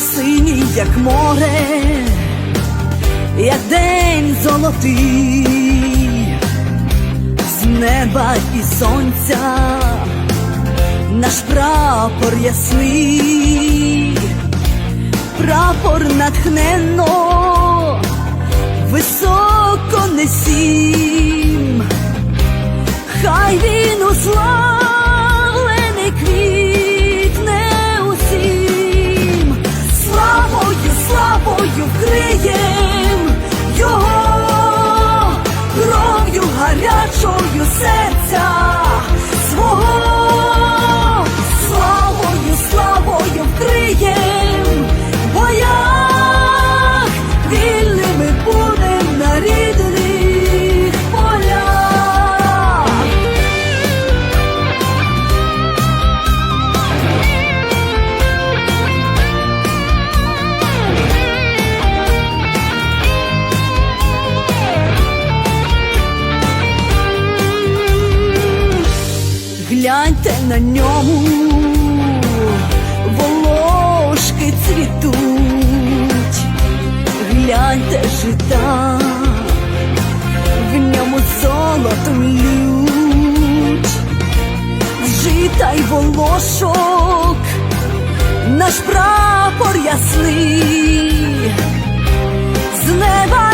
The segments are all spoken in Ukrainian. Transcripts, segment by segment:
синій, як море, як день золотий, з неба і сонця наш прапор ясний, прапор натхненно, високо несім, хай він уславлений гарячою серця Гляньте на ньому, волошки цвітуть, гляньте жита, в ньому золотом лють, жита й волошок, наш прапор ясний, з неба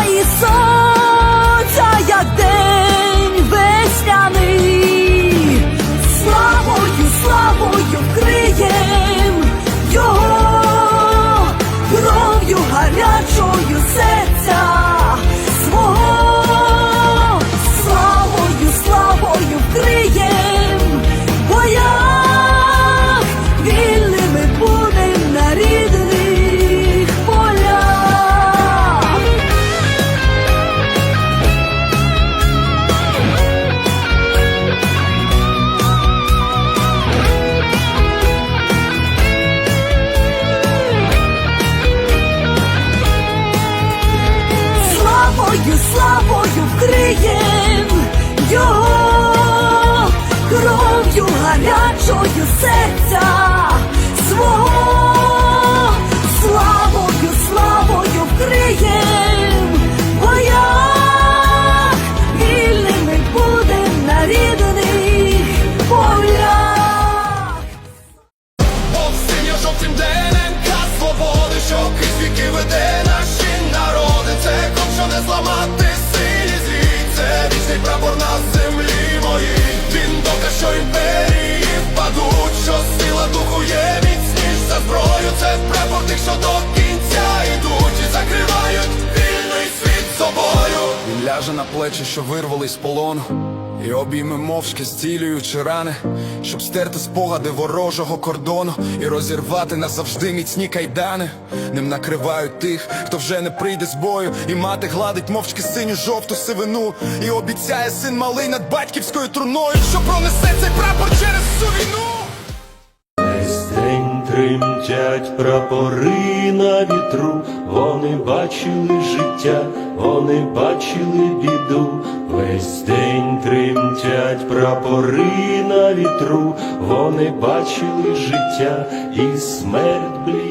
славою, славою вкриєм його кров'ю гарячою серця свого, на плечі, що вирвали з полону. І обійми мовчки зцілюючи рани, щоб стерти спогади ворожого кордону і розірвати назавжди міцні кайдани. Ним накривають тих, хто вже не прийде з бою, і мати гладить мовчки синю жовту сивину. І обіцяє син малий над батьківською труною, що пронесе цей прапор через всю війну. Тремтять прапори на вітру, вони бачили життя, вони бачили біду. Весь день тремтять прапори на вітру, вони бачили життя і смерть бліду.